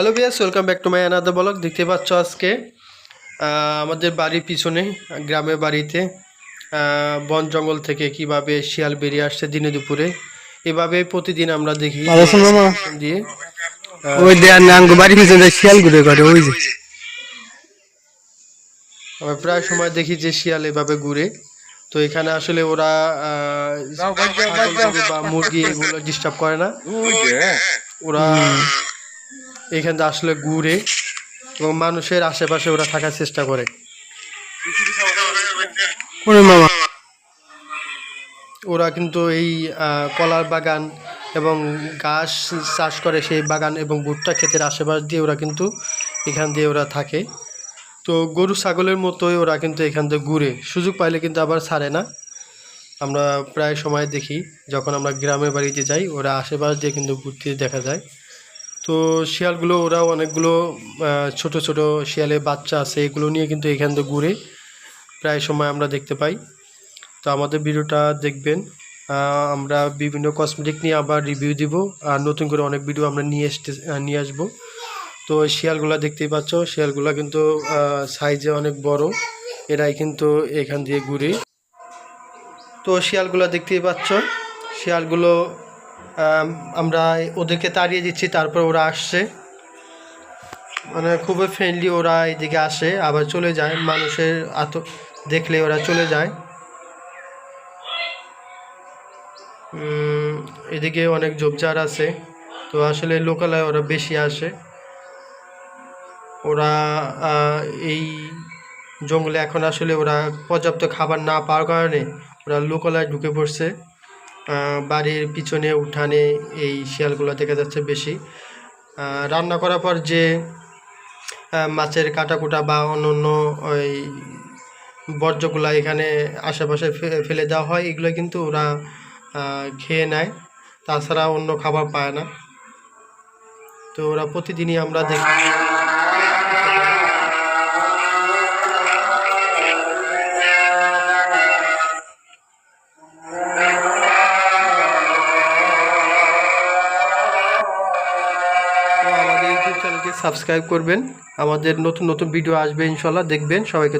Hello Beas welcome back to my another blog দেখতে পাচ্ছ আজকে আমাদের বাড়ির পিছনে গ্রামের বাড়িতে বন জঙ্গল থেকে কীভাবে শিয়াল বেরিয়ে আসছে দিনে দুপুরে এভাবে প্রতিদিন আমরা দেখি? দিয়ে ওই দেয়ার নাঙ্গ বাড়ি পিছনে শিয়াল ঘুরে করে ওই যে। আমরা প্রায় সময় দেখি যে শিয়াল এভাবে ঘুরে। তো এখানে আসলে ওরা বা মুরগি এগুলো ডিস্টার্ব করে না। ওরা এখান থেকে আসলে ঘুরে এবং মানুষের আশেপাশে ওরা থাকার চেষ্টা করে। মামা। ওরা কিন্তু এই কলার বাগান এবং ঘাস চাষ করে সেই বাগান এবং ভুট্টা ক্ষেতের আশেপাশ দিয়ে ওরা কিন্তু এখান দিয়ে ওরা থাকে। তো গরু ছাগলের মতোই ওরা কিন্তু এখান থেকে ঘুরে। সুযোগ পাইলে কিন্তু আবার ছাড়ে না। আমরা প্রায় সময় দেখি যখন আমরা গ্রামের বাড়িতে যাই ওরা আশেপাশ দিয়ে কিন্তু ঘুরতে দেখা যায়। তো শিয়ালগুলো, ওরাও অনেকগুলো ছোট ছোট শিয়ালের বাচ্চা আছে, এগুলো নিয়ে কিন্তু এখান থেকে ঘুরে প্রায় সময় আমরা দেখতে পাই। তো আমাদের ভিডিওটা দেখবেন। আমরা বিভিন্ন কসমেটিক নিয়ে আবার রিভিউ দিব, আর নতুন করে অনেক ভিডিও আমরা নিয়ে আসতে নিয়ে আসব। তো শিয়ালগুলা দেখতেই পাচ্ছ, শিয়ালগুলা কিন্তু সাইজে অনেক বড়, এরাই কিন্তু এখান দিয়ে ঘুরে। তো শিয়ালগুলো দেখতেই পাচ্ছ, শিয়ালগুলো আমরা ওদেরকে তাড়িয়ে দিচ্ছি, তারপর ওরা আসছে। মানে খুবই ফ্রেন্ডলি ওরা এদিকে আসে, আবার চলে যায়। মানুষের আত, দেখলে ওরা চলে যায়। এদিকে অনেক ঝোপঝাড় আছে। তো আসলে লোকালয়ে ওরা বেশি আসে। ওরা এই জঙ্গলে এখন আসলে ওরা পর্যাপ্ত খাবার না পাওয়ার কারণে ওরা লোকালয় ঢুকে পড়ছে। বাড়ির পিছনে, উঠানে এই শিয়ালগুলো দেখা যাচ্ছে বেশি। রান্না করার পর যে মাছের কাটাকুটা বা অন্য ওই বর্জ্যগুলা এখানে আশেপাশে ফেলে দেওয়া হয়, এগুলো কিন্তু ওরা খেয়ে নেয়। তাছাড়া অন্য খাবার পায় না। তো ওরা প্রতিদিনই আমরা দেখি। সাবস্ক্রাইব করবেন আমাদের নতুন নতুন ভিডিও আসবে ইনশাল্লাহ দেখবেন সবাইকে।